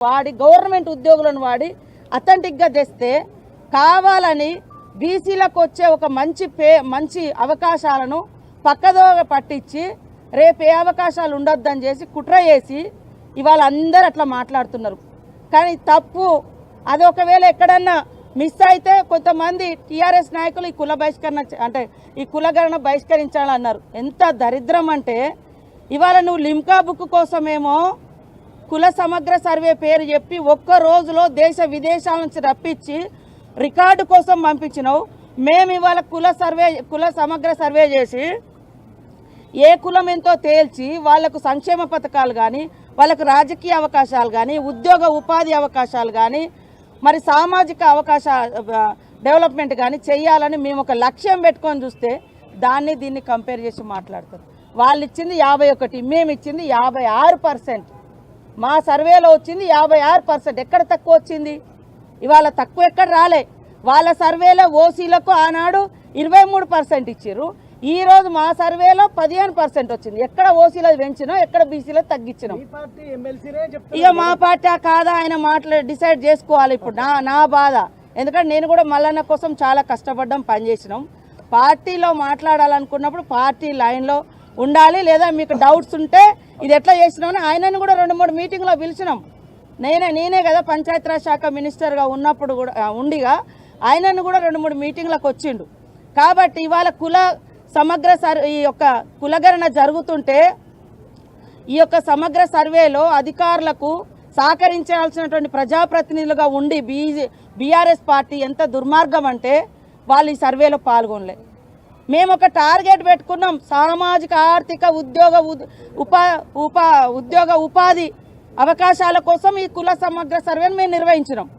వాడి గవర్నమెంట్ ఉద్యోగులను వాడి అథెంటిక్గా తెస్తే కావాలని బీసీలకు వచ్చే ఒక మంచి పే మంచి అవకాశాలను పక్కదో పట్టించి రేపు ఏ అవకాశాలు ఉండొద్దని చేసి కుట్ర చేసి ఇవాళ అందరు అట్లా మాట్లాడుతున్నారు. కానీ తప్పు. అది ఒకవేళ ఎక్కడన్నా మిస్ అయితే కొంతమంది టీఆర్ఎస్ నాయకులు ఈ కుల బహిష్కరణ అంటే ఈ కులగరణ బహిష్కరించాలన్నారు. ఎంత దరిద్రం అంటే ఇవాళ నువ్వు లిమ్కా బుక్ కోసమేమో కుల సమగ్ర సర్వే పేరు చెప్పి ఒక్క రోజులో దేశ విదేశాల నుంచి రప్పించి రికార్డు కోసం పంపించినావు. మేము ఇవాళ కుల సర్వే కుల సమగ్ర సర్వే చేసి ఏ కులం ఎంతో తేల్చి వాళ్ళకు సంక్షేమ పథకాలు కానీ వాళ్ళకు రాజకీయ అవకాశాలు కానీ ఉద్యోగ ఉపాధి అవకాశాలు కానీ మరి సామాజిక అవకాశ డెవలప్మెంట్ కానీ చేయాలని మేము ఒక లక్ష్యం పెట్టుకొని చూస్తే దాన్ని దీన్ని కంపేర్ చేసి మాట్లాడతారు. వాళ్ళు ఇచ్చింది యాభై ఒకటి మేము ఇచ్చింది యాభై ఆరు పర్సెంట్ మా సర్వేలో వచ్చింది యాభై ఆరు పర్సెంట్. ఎక్కడ తక్కువ వచ్చింది? ఇవాళ తక్కువ ఎక్కడ రాలే. వాళ్ళ సర్వేలో ఓసీలకు ఆనాడు ఇరవై మూడు పర్సెంట్ ఇచ్చారు ఈ రోజు మా సర్వేలో పదిహేను పర్సెంట్ వచ్చింది. ఎక్కడ ఓసీలో పెంచినాం ఎక్కడ బీసీలో తగ్గించినాం. ఇక మా పార్టీ ఆ కాదా? ఆయన మాట్లాడి డిసైడ్ చేసుకోవాలి ఇప్పుడు. నా నా బాధ. ఎందుకంటే నేను కూడా మల్లన్న కోసం చాలా కష్టపడ్డాం పనిచేసినాం. పార్టీలో మాట్లాడాలనుకున్నప్పుడు పార్టీ లైన్లో ఉండాలి లేదా మీకు డౌట్స్ ఉంటే ఇది ఎట్లా చేసినామని ఆయనను కూడా రెండు మూడు మీటింగ్లో పిలిచినాం. నేనే నేనే కదా పంచాయతీరాజ్ శాఖ మినిస్టర్గా ఉన్నప్పుడు కూడా ఉండిగా ఆయనను కూడా రెండు మూడు మీటింగ్లకు వచ్చిండు. కాబట్టి ఇవాళ కుల సమగ్ర సర్ ఈ యొక్క కులగణన జరుగుతుంటే ఈ యొక్క సమగ్ర సర్వేలో అధికారులకు సహకరించాల్సినటువంటి ప్రజాప్రతినిధులుగా ఉండి బీజే బీఆర్ఎస్ పార్టీ ఎంత దుర్మార్గం అంటే వాళ్ళు ఈ సర్వేలో పాల్గొనలేదు మేము ఒక టార్గెట్ పెట్టుకున్నాం. సామాజిక ఆర్థిక ఉద్యోగ ఉద్- ఉపా ఉపా ఉద్యోగ ఉపాధి అవకాశాల కోసం ఈ కుల సమగ్ర సర్వేను మేము నిర్వహించినాం.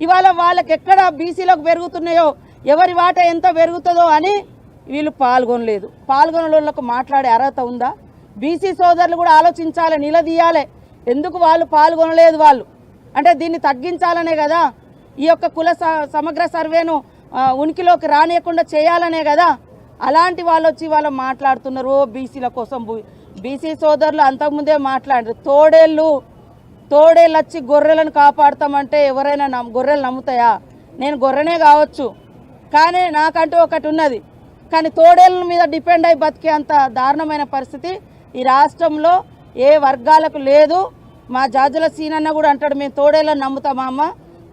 ఇవాళ వాళ్ళకి ఎక్కడ బీసీలకు పెరుగుతున్నాయో ఎవరి వాట ఎంత పెరుగుతుందో అని వీళ్ళు పాల్గొనలేదు. పాల్గొనలకు మాట్లాడే అర్హత ఉందా? బీసీ సోదరులు కూడా ఆలోచించాలి నిలదీయాలి. ఎందుకు వాళ్ళు పాల్గొనలేదు వాళ్ళు? అంటే దీన్ని తగ్గించాలనే కదా? ఈ యొక్క కుల స- సమగ్ర సర్వేను ఉనికిలోకి రానియకుండా చేయాలనే కదా? అలాంటి వాళ్ళు వచ్చి వాళ్ళు మాట్లాడుతున్నారు. ఓ బీసీల కోసం బీసీ సోదరులు అంతకుముందే మాట్లాడారు. తోడేళ్ళు తోడేళ్ళు వచ్చి గొర్రెలను కాపాడుతామంటే ఎవరైనా నమ్ గొర్రెలు నమ్ముతాయా? నేను గొర్రెనే కావచ్చు. కానీ నాకంటూ ఒకటి ఉన్నది. కానీ తోడేళ్ళ మీద డిపెండ్ అయి బతికే అంత దారుణమైన పరిస్థితి ఈ రాష్ట్రంలో ఏ వర్గాలకు లేదు. మా జాజుల సీనన్న కూడా అంటాడు మేము తోడేళ్ళని నమ్ముతామా అమ్మ?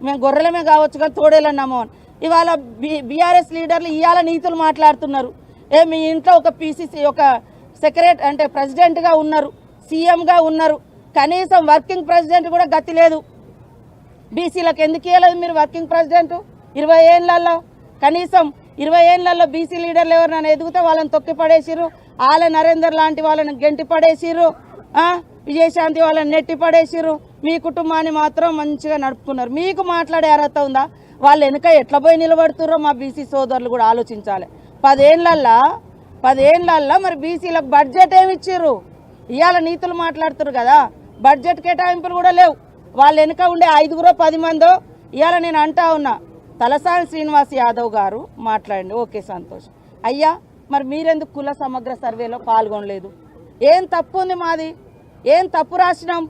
మేము గొర్రెలమే కావచ్చు కానీ తోడేళ్ళని నమ్మమని ఇవాళ బీ బీఆర్ఎస్ లీడర్లు ఇవాళ నీతులు మాట్లాడుతున్నారు. ఏ మీ ఇంట్లో ఒక పీసీసీ ఒక సెక్రటరీ అంటే ప్రెసిడెంట్గా ఉన్నారు సీఎంగా ఉన్నారు. కనీసం వర్కింగ్ ప్రెసిడెంట్ కూడా గతి లేదు. బీసీలకు ఎందుకు ఇవ్వలేదు మీరు వర్కింగ్ ప్రెసిడెంట్? ఇరవై ఏళ్ళల్లో కనీసం ఇరవై ఏళ్ళల్లో బీసీ లీడర్లు ఎవరినైనా ఎదిగితే వాళ్ళని తొక్కి పడేసిర్రు. ఆల నరేందర్ లాంటి వాళ్ళని గెంటి పడేసిర్రు. విజయశాంతి వాళ్ళని నెట్టి పడేసిర్రు. మీ కుటుంబాన్ని మాత్రం మంచిగా నడుపుకున్నారు. మీకు మాట్లాడే అర్హత ఉందా? వాళ్ళు వెనుక ఎట్లా పోయి నిలబడుతుర్రో మా బీసీ సోదరులు కూడా ఆలోచించాలి. పదేళ్ళల్లా పదేళ్ళల్లా మరి బీసీలకు బడ్జెట్ ఏమి ఇచ్చిర్రు? ఇవాళ నీతులు మాట్లాడుతురు కదా. బడ్జెట్ కేటాయింపులు కూడా లేవు. వాళ్ళ వెనుక ఉండే ఐదుగురో పది మందో ఇవాళ నేను అంటా ఉన్నా. తలసాని శ్రీనివాస్ యాదవ్ గారు మాట్లాడండి. ఓకే సంతోష్. అయ్యా మరి మీరెందుకు కుల సమగ్ర సర్వేలో పాల్గొనలేదు? ఏం తప్పు ఉంది మాది? ఏం తప్పు రాసినాం?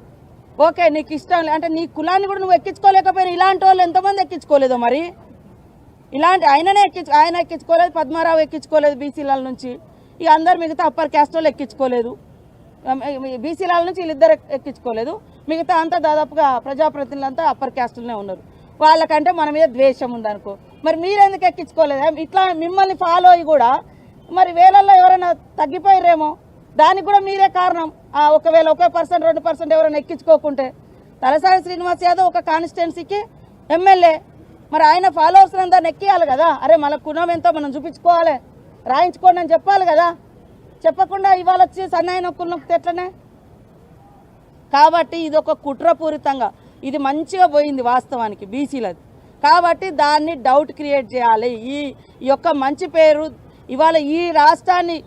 ఓకే నీకు ఇష్టం లే- అంటే నీ కులాన్ని కూడా నువ్వు ఎక్కించుకోలేకపోయినా ఇలాంటి వాళ్ళు ఎంతమంది ఎక్కించుకోలేదో మరి? ఇలాంటి ఆయననే ఎక్కించు ఆయన ఎక్కించుకోలేదు పద్మారావు ఎక్కించుకోలేదు బీసీల నుంచి. ఇక అందరు మిగతా అప్పర్ క్యాస్ట్ వాళ్ళు ఎక్కించుకోలేదు. బీసీల నుంచి వీళ్ళిద్దరు ఎక్కించుకోలేదు. మిగతా అంతా దాదాపుగా ప్రజాప్రతినిధులంతా అప్పర్ క్యాస్ట్లోనే ఉన్నారు. వాళ్ళకంటే మన మీద ద్వేషం ఉందనుకో. మరి మీరెందుకు ఎక్కించుకోలేదు? ఇట్లా మిమ్మల్ని ఫాలో అయ్యి కూడా మరి వేలల్లో ఎవరైనా తగ్గిపోయారేమో దానికి కూడా మీరే కారణం. ఒకవేళ ఒక పర్సెంట్ రెండు పర్సెంట్ ఎవరైనా ఎక్కించుకోకుంటే. తలసాని శ్రీనివాస్ యాదవ్ ఒక కాన్స్టిట్యున్సీకి ఎమ్మెల్యే. మరి ఆయన ఫాలోవర్స్ అంతా ఎక్కియాలి కదా? అరే మన కుణం ఎంతో మనం చూపించుకోవాలి. రాయించుకోండి అని చెప్పాలి కదా? చెప్పకుండా ఇవాళ వచ్చి సన్నాయి నొక్కులు నొక్కితే ఎట్లనే? కాబట్టి ఇది ఒక కుట్రపూరితంగా ఇది మంచిగా పోయింది వాస్తవానికి బీసీలది. కాబట్టి దాన్ని డౌట్ క్రియేట్ చేయాలి. ఈ ఈ యొక్క మంచి పేరు ఇవాళ ఈ రాష్ట్రాన్ని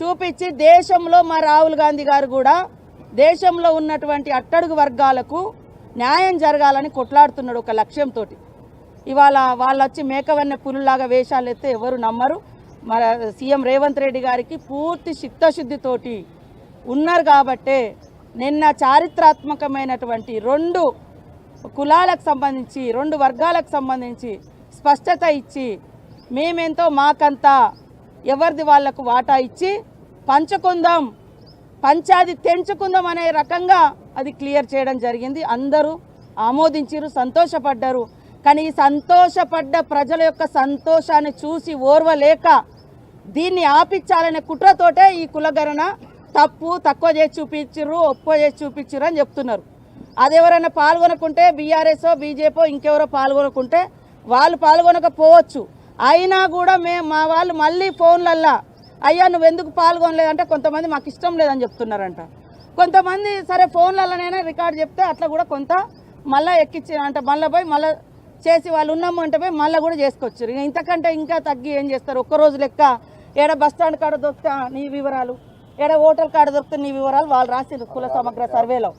చూపించి దేశంలో మా రాహుల్ గాంధీ గారు కూడా దేశంలో ఉన్నటువంటి అట్టడుగు వర్గాలకు న్యాయం జరగాలని కొట్లాడుతున్నాడు ఒక లక్ష్యంతో ఇవాళ వాళ్ళు వచ్చి మేకవన్న పులులాగా వేషాలు ఎత్తే ఎవరు నమ్మరు. మన సీఎం రేవంత్ రెడ్డి గారికి పూర్తి చిత్తశుద్ధితోటి ఉన్నారు కాబట్టే నిన్న చారిత్రాత్మకమైనటువంటి రెండు కులాలకు సంబంధించి రెండు వర్గాలకు సంబంధించి స్పష్టత ఇచ్చి మేమెంతో మాకంతా ఎవరిది వాళ్ళకు వాటా ఇచ్చి పంచుకుందాం. పంచాది తెంచుకుందాం అనే రకంగా అది క్లియర్ చేయడం జరిగింది. అందరూ ఆమోదించారు సంతోషపడ్డారు. కానీ ఈ సంతోషపడ్డ ప్రజల యొక్క సంతోషాన్ని చూసి ఓర్వలేక దీన్ని ఆపించాలనే కుట్రతోటే ఈ కులగణన తప్పు తక్కువ చేసి చూపించరు ఒప్పో చేసి చూపించరు అని చెప్తున్నారు. అది ఎవరైనా పాల్గొనకుంటే బీఆర్ఎస్ బీజేపీ ఇంకెవరో పాల్గొనకుంటే వాళ్ళు పాల్గొనకపోవచ్చు. అయినా కూడా మేము మా వాళ్ళు మళ్ళీ ఫోన్లల్లా అయ్యా నువ్వు ఎందుకు పాల్గొనలేదంటే కొంతమంది మాకు ఇష్టం లేదని చెప్తున్నారంట. కొంతమంది సరే ఫోన్లలోనైనా రికార్డ్ చెప్తే అట్లా కూడా కొంత మళ్ళీ ఎక్కించి అంటే మళ్ళీ పోయి మళ్ళీ చేసి వాళ్ళు ఉన్నాము అంటే పోయి మళ్ళీ కూడా చేసుకొచ్చారు. ఇంతకంటే ఇంకా తగ్గి ఏం చేస్తారు? ఒక్క రోజు లెక్క ఏడ బస్ స్టాండ్ కాడ దొరికితే నీ వివరాలు? ఏడ హోటల్ కాడ దొరికితే నీ వివరాలు వాళ్ళు రాసిండ్రు కుల సమగ్ర సర్వేలో.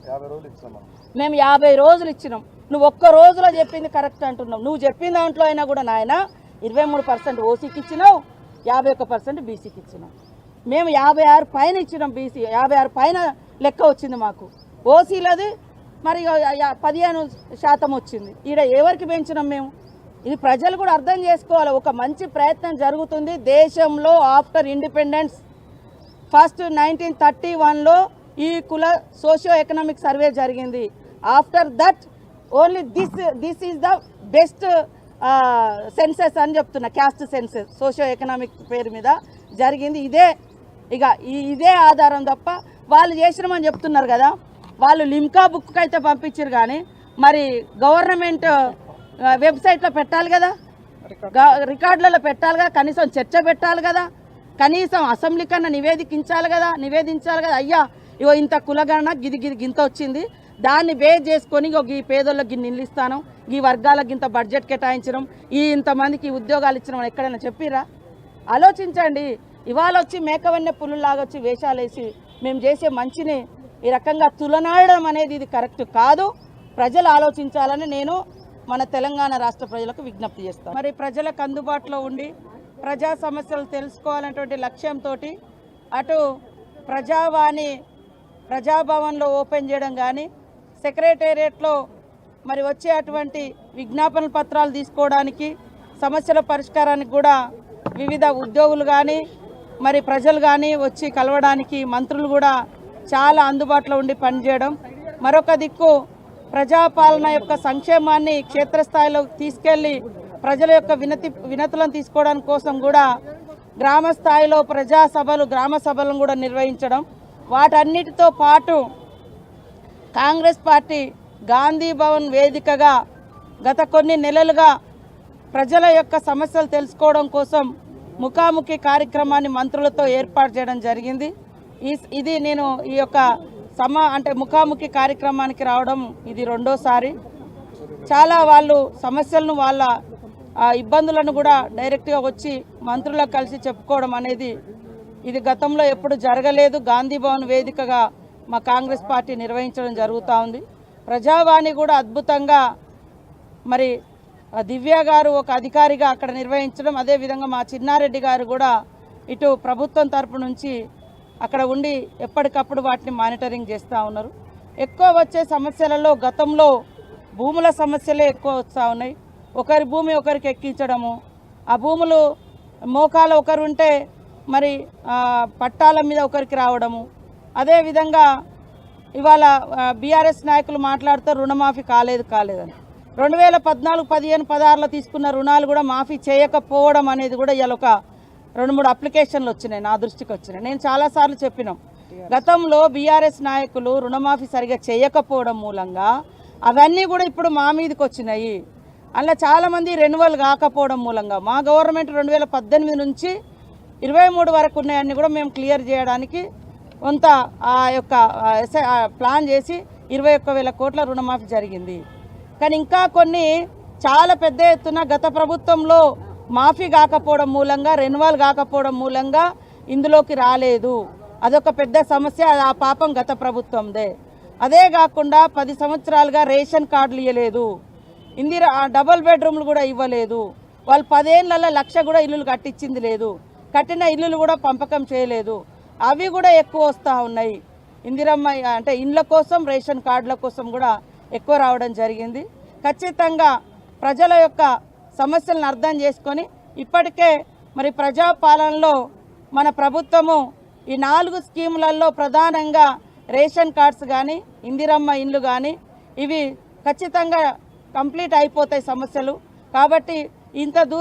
మేము యాభై రోజులు ఇచ్చినాం. నువ్వు ఒక్క రోజులో చెప్పింది కరెక్ట్ అంటున్నావు. నువ్వు చెప్పిన దాంట్లో అయినా కూడా నాయన ఇరవై మూడు పర్సెంట్ ఓసీకి ఇచ్చినావు. యాభై ఒక్క పర్సెంట్ బీసీకి ఇచ్చినాం. మేము యాభై ఆరు పైన ఇచ్చినాం బీసీ యాభై ఆరు పైన లెక్క వచ్చింది మాకు. ఓసీలది మరి పదిహేను శాతం వచ్చింది. ఈడ ఎవరికి పెంచినాం మేము? ఇది ప్రజలు కూడా అర్థం చేసుకోవాలి. ఒక మంచి ప్రయత్నం జరుగుతుంది. దేశంలో after independence. First nineteen thirty వన్లో ఈ కుల సోషియో ఎకనామిక్ సర్వే జరిగింది. After that only this this is the best census అని చెప్తున్నా క్యాస్ట్ సెన్సెస్ సోషియో ఎకనామిక్ పేరు మీద జరిగింది. ఇదే ఇక ఇదే ఆధారం తప్ప వాళ్ళు చేసినామని చెప్తున్నారు కదా వాళ్ళు లిమ్కా బుక్ అయితే పంపించారు కానీ మరి గవర్నమెంట్ వెబ్సైట్లో పెట్టాలి కదా రికార్డులలో పెట్టాలి కదా కనీసం చర్చ పెట్టాలి కదా కనీసం అసెంబ్లీ కన్నా నివేదించాలి కదా నివేదించాలి కదా అయ్యా ఇగో ఇంత కులగణన గిది గిది గింత వచ్చింది దాన్ని బేస్ చేసుకొని ఇగో ఈ పేదోళ్ళకి గిన్ని ఇస్తాను ఈ వర్గాలకు ఇంత బడ్జెట్ కేటాయించడం ఈ ఇంతమందికి ఉద్యోగాలు ఇచ్చడం ఎక్కడైనా చెప్పిరా? ఆలోచించండి. ఇవాళ వచ్చి మేకవన్నె పులులాగా వచ్చి వేషాలు వేసి మేము చేసే మంచిని ఈ రకంగా తులనాడడం అనేది ఇది కరెక్ట్ కాదు. ప్రజలు ఆలోచించాలని నేను మన తెలంగాణ రాష్ట్ర ప్రజలకు విజ్ఞప్తి చేస్తాను. మరి ప్రజలకు అందుబాటులో ఉండి ప్రజా సమస్యలు తెలుసుకోవాలనేటువంటి లక్ష్యంతో అటు ప్రజావాణి ప్రజాభవన్లో ఓపెన్ చేయడం కానీ సెక్రటేరియట్లో మరి వచ్చే అటువంటి విజ్ఞాపన పత్రాలు తీసుకోవడానికి సమస్యల పరిష్కారానికి కూడా వివిధ ఉద్యోగులు కానీ మరి ప్రజలు కానీ వచ్చి కలవడానికి మంత్రులు కూడా చాలా అందుబాటులో ఉండి పనిచేయడం. మరొక దిక్కు ప్రజాపాలన యొక్క సంక్షేమాన్ని క్షేత్రస్థాయిలో తీసుకెళ్ళి ప్రజల యొక్క వినతి వినతులను తీసుకోవడానికి కోసం కూడా గ్రామ స్థాయిలో ప్రజా సభలు గ్రామ సభలను కూడా నిర్వహించడం. వాటన్నిటితో పాటు కాంగ్రెస్ పార్టీ గాంధీ భవన్ వేదికగా గత కొన్ని నెలలుగా ప్రజల యొక్క సమస్యలు తెలుసుకోవడం కోసం ముఖాముఖి కార్యక్రమాన్ని మంత్రులతో ఏర్పాటు చేయడం జరిగింది. ఈ ఇది నేను ఈ యొక్క సమ అంటే ముఖాముఖి కార్యక్రమానికి రావడం ఇది రెండోసారి. చాలా వాళ్ళు సమస్యలను వాళ్ళ ఇబ్బందులను కూడా డైరెక్ట్గా వచ్చి మంత్రులకు కలిసి చెప్పుకోవడం అనేది ఇది గతంలో ఎప్పుడు జరగలేదు. గాంధీ భవన్ వేదికగా మా కాంగ్రెస్ పార్టీ నిర్వహించడం జరుగుతూ ఉంది. ప్రజావాణి కూడా అద్భుతంగా మరి దివ్య గారు ఒక అధికారిగా అక్కడ నిర్వహించడం అదేవిధంగా మా చిన్నారెడ్డి గారు కూడా ఇటు ప్రభుత్వం తరపు నుంచి అక్కడ ఉండి ఎప్పటికప్పుడు వాటిని మానిటరింగ్ చేస్తూ ఉన్నారు. ఎక్కువ వచ్చే సమస్యలలో గతంలో భూముల సమస్యలే ఎక్కువ వస్తూ ఉన్నాయి. ఒకరి భూమి ఒకరికి ఎక్కించడము ఆ భూములు మోకాల ఒకరు ఉంటే మరి పట్టాల మీద ఒకరికి రావడము అదేవిధంగా ఇవాళ బీఆర్ఎస్ నాయకులు మాట్లాడుతూ రుణమాఫీ కాలేదు కాలేదని. రెండు వేల పద్నాలుగు పదిహేను పదహారులో తీసుకున్న రుణాలు కూడా మాఫీ చేయకపోవడం అనేది కూడా ఇవాళ ఒక రెండు మూడు అప్లికేషన్లు వచ్చినాయి నా దృష్టికి వచ్చినాయి. నేను చాలాసార్లు చెప్పినాం. గతంలో బీఆర్ఎస్ నాయకులు రుణమాఫీ సరిగా చేయకపోవడం మూలంగా అవన్నీ కూడా ఇప్పుడు మా మీదకి వచ్చినాయి. అలా చాలామంది రెన్యువల్ కాకపోవడం మూలంగా మా గవర్నమెంట్ రెండు వేల పద్దెనిమిది నుంచి ఇరవై మూడు వరకు ఉన్నాయన్నీ కూడా మేము క్లియర్ చేయడానికి కొంత ఆ యొక్క ప్లాన్ చేసి ఇరవై ఒక్క వేల కోట్ల రుణమాఫీ జరిగింది. కానీ ఇంకా కొన్ని చాలా పెద్ద ఎత్తున గత ప్రభుత్వంలో మాఫీ కాకపోవడం మూలంగా రెన్యువల్ కాకపోవడం మూలంగా ఇందులోకి రాలేదు. అదొక పెద్ద సమస్య ఆ పాపం గత ప్రభుత్వందే. అదే కాకుండా పది సంవత్సరాలుగా రేషన్ కార్డులు ఇవ్వలేదు ఇందిరా ఆ డబుల్ బెడ్రూమ్లు కూడా ఇవ్వలేదు. వాళ్ళు పదేళ్ళ లక్ష కూడా ఇల్లులు కట్టించింది లేదు. కట్టిన ఇల్లులు కూడా పంపకం చేయలేదు. అవి కూడా ఎక్కువ వస్తూ ఉన్నాయి. ఇందిరమ్మ అంటే ఇండ్ల కోసం రేషన్ కార్డుల కోసం కూడా ఎక్కువ రావడం జరిగింది. ఖచ్చితంగా ప్రజల యొక్క సమస్యలను అర్థం చేసుకొని ఇప్పటికే మరి ప్రజాపాలనలో మన ప్రభుత్వము ఈ నాలుగు స్కీములలో ప్రధానంగా రేషన్ కార్డ్స్ కానీ ఇందిరమ్మ ఇండ్లు కానీ ఇవి ఖచ్చితంగా కంప్లీట్ అయిపోతాయి సమస్యలు. కాబట్టి ఇంత దూరం